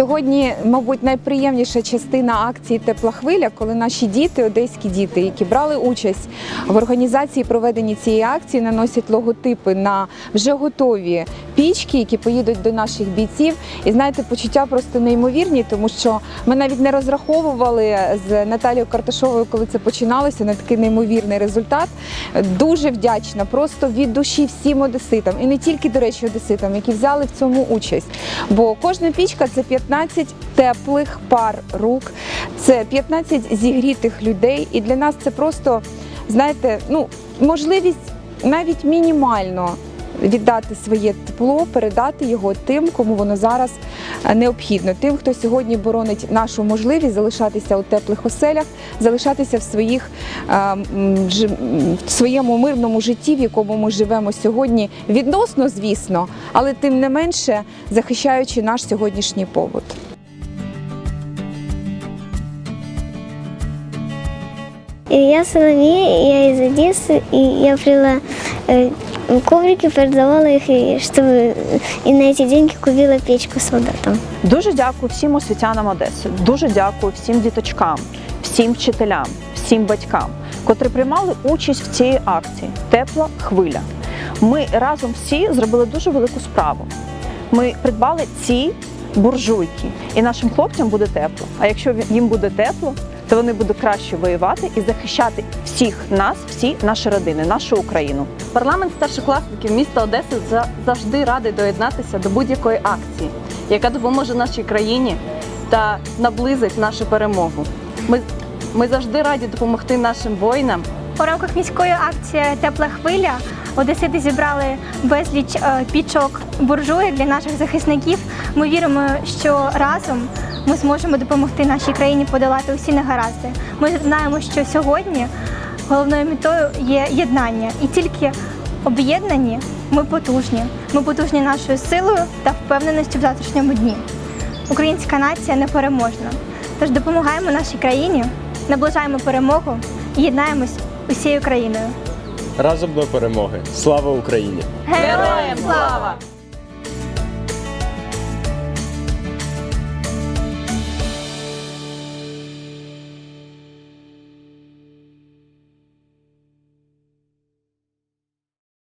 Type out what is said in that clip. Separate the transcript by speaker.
Speaker 1: Сьогодні, мабуть, найприємніша частина акції Тепла хвиля, коли наші діти, одеські діти, які брали участь в організації проведення цієї акції, наносять логотипи на вже готові пічки, які поїдуть до наших бійців. І знаєте, почуття просто неймовірні, тому що ми навіть не розраховували з Наталією Карташовою, коли це починалося, на такий неймовірний результат. Дуже вдячна просто від душі всім одеситам, і не тільки, до речі, одеситам, які взяли в цьому участь. Бо кожна пічка це 15 теплих пар рук, це 15 зігрітих людей. І для нас це просто, знаєте, ну можливість навіть мінімально. Віддати своє тепло, передати його тим, кому воно зараз е, необхідно, тим, хто сьогодні боронить нашу можливість залишатися у теплих оселях, залишатися в своїх е, в своєму мирному житті, в якому ми живемо сьогодні, відносно, звісно, але тим не менше захищаючи наш сьогоднішній побут.
Speaker 2: Я Соломея, я из Одессы, и я привела э, коврики, продавала их, и чтобы и на эти деньги купила печку солдатам.
Speaker 3: Дуже дякую всім освітянам Одеси. Дуже дякую всім діточкам, всім вчителям, всім батькам, котрі приймали участь в цій акції Тепла хвиля. Ми разом всі зробили дуже велику справу. Ми придбали ці буржуйки, і нашим хлопцям буде тепло. А якщо їм буде тепло, то вони будуть краще воювати і захищати всіх нас, всі наші родини, нашу Україну.
Speaker 4: Парламент старшокласників міста Одеси за- завжди радий доєднатися до будь-якої акції, яка допоможе нашій країні та наблизить нашу перемогу. Ми, ми завжди раді допомогти нашим воїнам
Speaker 5: У рамках міської акції Тепла хвиля одесити зібрали безліч е, пічок буржуїк для наших захисників. Ми віримо, що разом ми зможемо допомогти нашій країні подолати усі негаразди. Ми знаємо, що сьогодні головною метою є єднання, і тільки об'єднані ми потужні. Ми потужні нашою силою та впевненістю в завтрашньому дні. Українська нація непереможна. Тож допомагаємо нашій країні, наближаємо перемогу і єднаємось усією країною.
Speaker 6: Разом до перемоги. Слава Україні!
Speaker 5: Героям слава!